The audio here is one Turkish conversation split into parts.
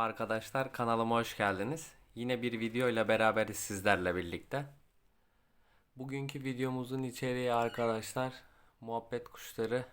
Merhaba arkadaşlar, kanalıma hoş geldiniz. Yine bir video ile beraberiz sizlerle birlikte. Bugünkü videomuzun içeriği arkadaşlar, muhabbet kuşları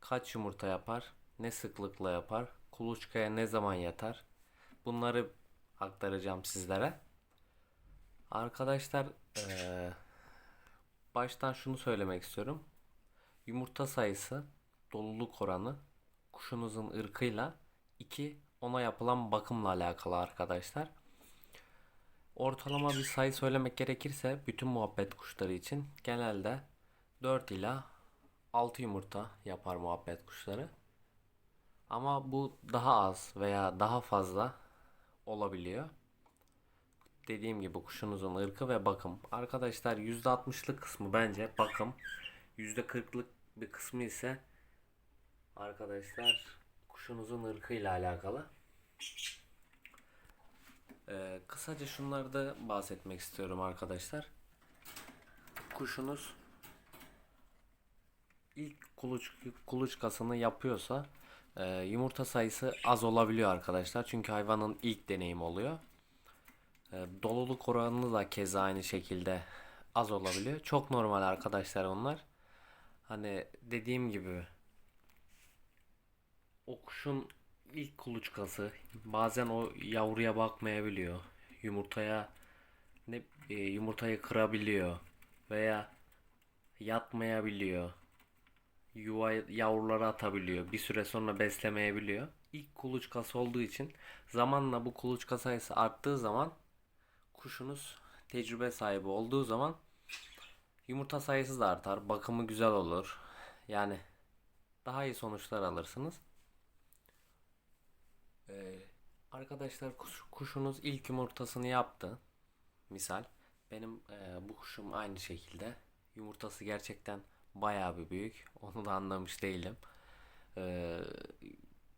kaç yumurta yapar, ne sıklıkla yapar, kuluçkaya ne zaman yatar, bunları aktaracağım sizlere. Arkadaşlar, eee, baştan şunu söylemek istiyorum. Yumurta sayısı, doluluk oranı, kuşunuzun ırkıyla 2 ona yapılan bakımla alakalı arkadaşlar. Ortalama bir sayı söylemek gerekirse bütün muhabbet kuşları için genelde 4 ila 6 yumurta yapar muhabbet kuşları. Ama bu daha az veya daha fazla olabiliyor. Dediğim gibi kuşunuzun ırkı ve bakım. Arkadaşlar %60'lık kısmı bence bakım. %40'lık bir kısmı ise arkadaşlar kuşunuzun ırkıyla alakalı. Ee, kısaca şunlarda bahsetmek istiyorum arkadaşlar. Kuşunuz ilk kuluç, kuluçkasını yapıyorsa e, yumurta sayısı az olabiliyor arkadaşlar. Çünkü hayvanın ilk deneyimi oluyor. E, doluluk oranı da keza aynı şekilde az olabiliyor. Çok normal arkadaşlar onlar. Hani dediğim gibi o kuşun ilk kuluçkası bazen o yavruya bakmayabiliyor. Yumurtaya ne e, yumurtayı kırabiliyor veya yatmayabiliyor. Yuva yavruları atabiliyor. Bir süre sonra beslemeyebiliyor. İlk kuluçkası olduğu için zamanla bu kuluçka sayısı arttığı zaman kuşunuz tecrübe sahibi olduğu zaman yumurta sayısı da artar. Bakımı güzel olur. Yani daha iyi sonuçlar alırsınız. Ee, arkadaşlar kuş- kuşunuz ilk yumurtasını yaptı. Misal benim e, bu kuşum aynı şekilde. Yumurtası gerçekten bayağı bir büyük. Onu da anlamış değilim. Ee,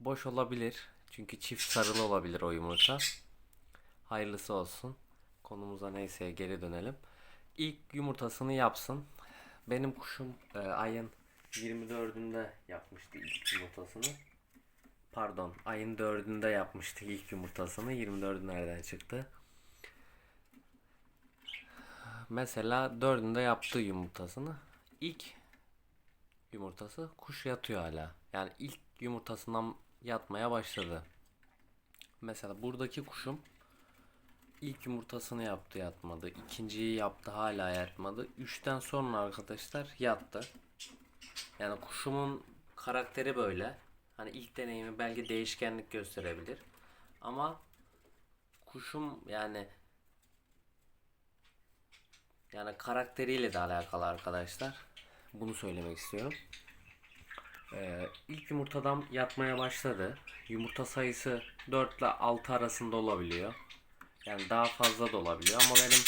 boş olabilir. Çünkü çift sarılı olabilir o yumurta. Hayırlısı olsun. Konumuza neyse geri dönelim. İlk yumurtasını yapsın. Benim kuşum e, ayın 24'ünde yapmıştı ilk yumurtasını. Pardon, ayın 4'ünde yapmıştı ilk yumurtasını. 24'ü nereden çıktı? Mesela 4'ünde yaptığı yumurtasını. İlk yumurtası kuş yatıyor hala. Yani ilk yumurtasından yatmaya başladı. Mesela buradaki kuşum ilk yumurtasını yaptı yatmadı. İkinciyi yaptı hala yatmadı. Üçten sonra arkadaşlar yattı. Yani kuşumun karakteri böyle. Hani ilk deneyimi belki değişkenlik gösterebilir. Ama kuşum yani yani karakteriyle de alakalı arkadaşlar. Bunu söylemek istiyorum. Ee, ilk yumurtadan yatmaya başladı. Yumurta sayısı 4 ile 6 arasında olabiliyor. Yani daha fazla da olabiliyor ama benim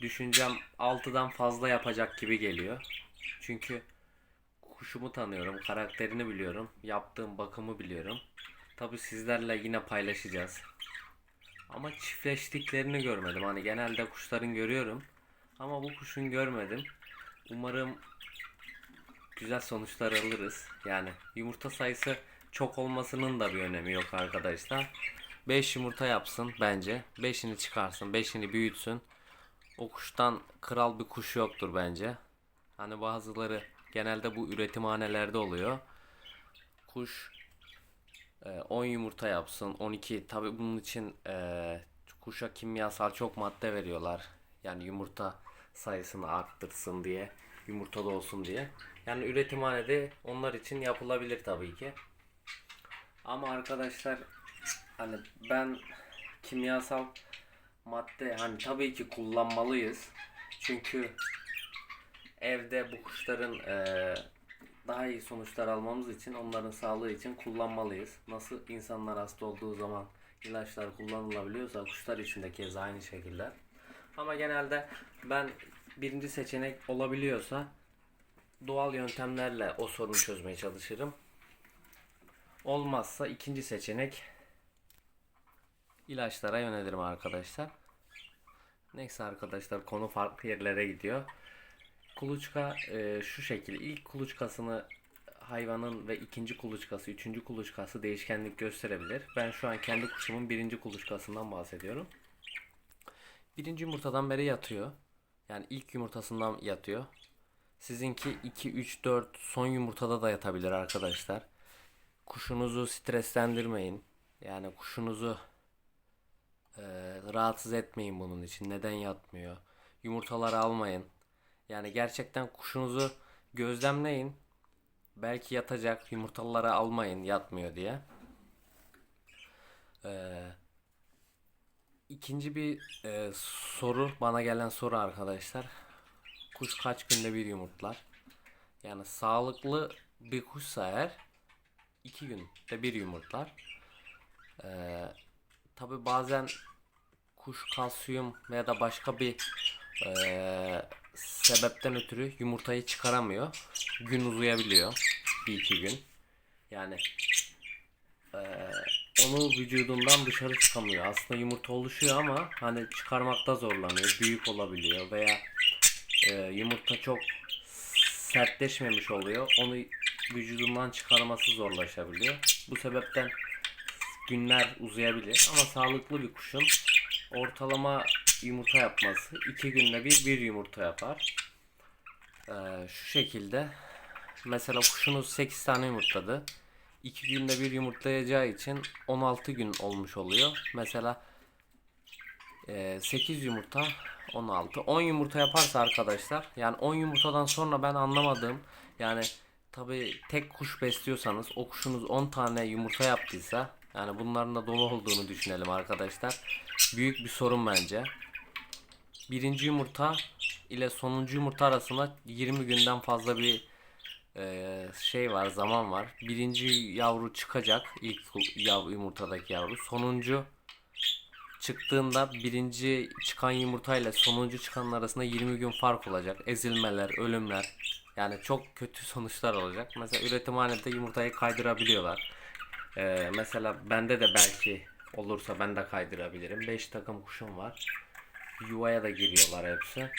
düşüncem 6'dan fazla yapacak gibi geliyor. Çünkü kuşumu tanıyorum, karakterini biliyorum, yaptığım bakımı biliyorum. Tabi sizlerle yine paylaşacağız. Ama çiftleştiklerini görmedim. Hani genelde kuşların görüyorum. Ama bu kuşun görmedim. Umarım güzel sonuçlar alırız. Yani yumurta sayısı çok olmasının da bir önemi yok arkadaşlar. 5 yumurta yapsın bence. 5'ini çıkarsın, 5'ini büyütsün. O kuştan kral bir kuş yoktur bence. Hani bazıları genelde bu üretimhanelerde oluyor. Kuş e, 10 yumurta yapsın, 12. Tabi bunun için e, kuşa kimyasal çok madde veriyorlar. Yani yumurta sayısını arttırsın diye, yumurtalı olsun diye. Yani üretimhanede onlar için yapılabilir tabii ki. Ama arkadaşlar hani ben kimyasal madde hani tabii ki kullanmalıyız. Çünkü evde bu kuşların eee, daha iyi sonuçlar almamız için onların sağlığı için kullanmalıyız. Nasıl insanlar hasta olduğu zaman ilaçlar kullanılabiliyorsa kuşlar için de keza aynı şekilde. Ama genelde ben birinci seçenek olabiliyorsa doğal yöntemlerle o sorunu çözmeye çalışırım. Olmazsa ikinci seçenek ilaçlara yönelirim arkadaşlar. Neyse arkadaşlar konu farklı yerlere gidiyor. Kuluçka e, şu şekil ilk kuluçkasını hayvanın ve ikinci kuluçkası, üçüncü kuluçkası değişkenlik gösterebilir. Ben şu an kendi kuşumun birinci kuluçkasından bahsediyorum. Birinci yumurtadan beri yatıyor. Yani ilk yumurtasından yatıyor. Sizinki 2, 3, 4 son yumurtada da yatabilir arkadaşlar. Kuşunuzu streslendirmeyin. Yani kuşunuzu eee, rahatsız etmeyin bunun için. Neden yatmıyor? Yumurtaları almayın. Yani gerçekten kuşunuzu gözlemleyin. Belki yatacak. Yumurtaları almayın yatmıyor diye. Eee ikinci bir eee, soru bana gelen soru arkadaşlar. Kuş kaç günde bir yumurtlar? Yani sağlıklı bir kuşsa eğer iki günde bir yumurtlar. Ee, tabi bazen kuş kalsiyum veya da başka bir ee, sebepten ötürü yumurtayı çıkaramıyor. Gün uzayabiliyor. Bir iki gün. Yani ee, onu vücudundan dışarı çıkamıyor. Aslında yumurta oluşuyor ama hani çıkarmakta zorlanıyor. Büyük olabiliyor veya e, yumurta çok sertleşmemiş oluyor. Onu vücudundan çıkarması zorlaşabiliyor. Bu sebepten günler uzayabilir. Ama sağlıklı bir kuşun ortalama yumurta yapması iki günde bir bir yumurta yapar. Ee, şu şekilde mesela kuşunuz 8 tane yumurtladı. 2 günde bir yumurtlayacağı için 16 gün olmuş oluyor. Mesela ee, 8 yumurta 16 10 yumurta yaparsa arkadaşlar yani 10 yumurtadan sonra ben anlamadığım yani tabi tek kuş besliyorsanız o kuşunuz 10 tane yumurta yaptıysa yani bunların da dolu olduğunu düşünelim arkadaşlar büyük bir sorun bence birinci yumurta ile sonuncu yumurta arasında 20 günden fazla bir e, şey var zaman var birinci yavru çıkacak ilk yav, yumurtadaki yavru sonuncu çıktığında birinci çıkan yumurtayla sonuncu çıkanın arasında 20 gün fark olacak. Ezilmeler, ölümler. Yani çok kötü sonuçlar olacak. Mesela üretimhanede yumurtayı kaydırabiliyorlar. Ee, mesela bende de belki olursa ben de kaydırabilirim. 5 takım kuşum var. Yuvaya da giriyorlar hepsi.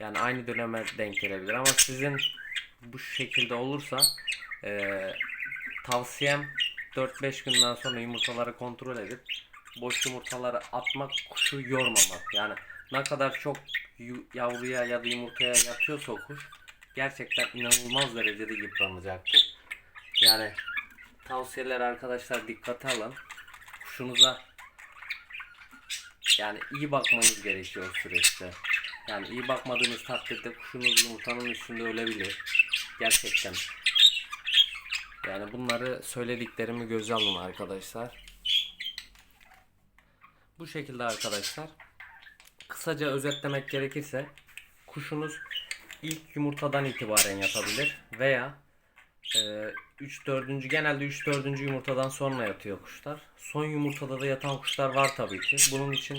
Yani aynı döneme denk gelebilir ama sizin bu şekilde olursa ee, tavsiyem 4-5 günden sonra yumurtaları kontrol edip boş yumurtaları atmak, kuşu yormamak. Yani ne kadar çok yavruya ya da yumurtaya yatıyorsa o kuş gerçekten inanılmaz derecede yıpranacaktır. Yani tavsiyeler arkadaşlar dikkate alın. Kuşunuza yani iyi bakmanız gerekiyor süreçte. Yani iyi bakmadığınız takdirde kuşunuz yumurtanın üstünde ölebilir. Gerçekten. Yani bunları söylediklerimi göze alın arkadaşlar. Bu şekilde arkadaşlar. Kısaca özetlemek gerekirse kuşunuz ilk yumurtadan itibaren yatabilir veya e, 3 4. genelde 3 4. yumurtadan sonra yatıyor kuşlar. Son yumurtada da yatan kuşlar var tabii ki. Bunun için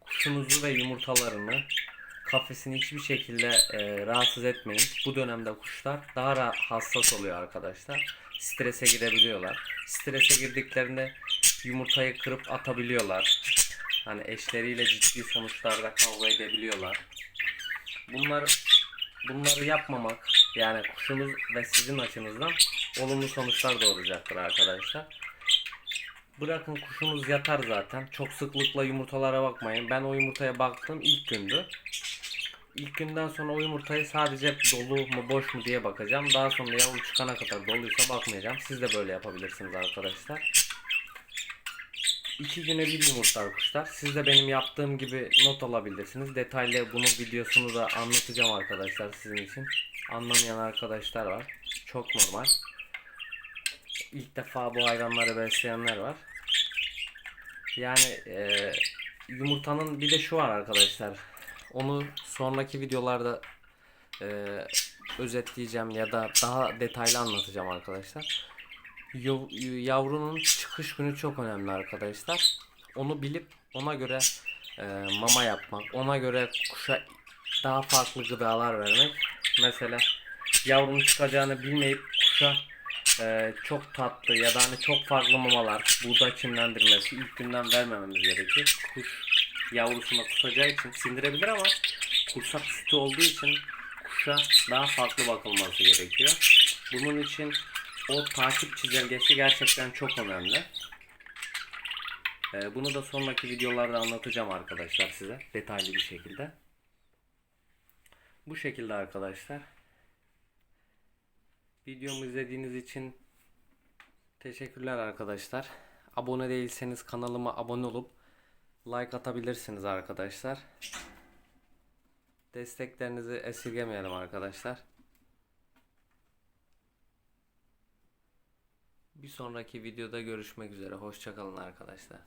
kuşunuzu ve yumurtalarını kafesini hiçbir şekilde e, rahatsız etmeyin. Bu dönemde kuşlar daha hassas oluyor arkadaşlar. Strese girebiliyorlar. Strese girdiklerinde yumurtayı kırıp atabiliyorlar. Hani eşleriyle ciddi sonuçlarda kavga edebiliyorlar. Bunlar bunları yapmamak yani kuşunuz ve sizin açınızdan olumlu sonuçlar doğuracaktır arkadaşlar. Bırakın kuşunuz yatar zaten. Çok sıklıkla yumurtalara bakmayın. Ben o yumurtaya baktım ilk gündü. İlk günden sonra o yumurtayı sadece dolu mu boş mu diye bakacağım. Daha sonra yavru çıkana kadar doluysa bakmayacağım. Siz de böyle yapabilirsiniz arkadaşlar. İki güne bir yumurtlar kuşlar. Siz de benim yaptığım gibi not alabilirsiniz. Detaylı bunun videosunu da anlatacağım arkadaşlar sizin için. Anlamayan arkadaşlar var. Çok normal. İlk defa bu hayvanları besleyenler var. Yani e, yumurtanın bir de şu var arkadaşlar. Onu sonraki videolarda e, özetleyeceğim ya da daha detaylı anlatacağım arkadaşlar. Yav- Yavrunun çıkış günü çok önemli arkadaşlar. Onu bilip ona göre e, mama yapmak, ona göre kuşa daha farklı gıdalar vermek. Mesela yavrunun çıkacağını bilmeyip kuşa e, çok tatlı ya da hani çok farklı mamalar, buğday çimlendirmesi ilk günden vermememiz gerekir. Kuş yavrusuna kusacağı için sindirebilir ama kursak sütü olduğu için kuşa daha farklı bakılması gerekiyor. Bunun için o takip çizelgesi gerçekten çok önemli. Ee, bunu da sonraki videolarda anlatacağım arkadaşlar size detaylı bir şekilde. Bu şekilde arkadaşlar. Videomu izlediğiniz için teşekkürler arkadaşlar. Abone değilseniz kanalıma abone olup like atabilirsiniz arkadaşlar. Desteklerinizi esirgemeyelim arkadaşlar. Bir sonraki videoda görüşmek üzere. Hoşçakalın arkadaşlar.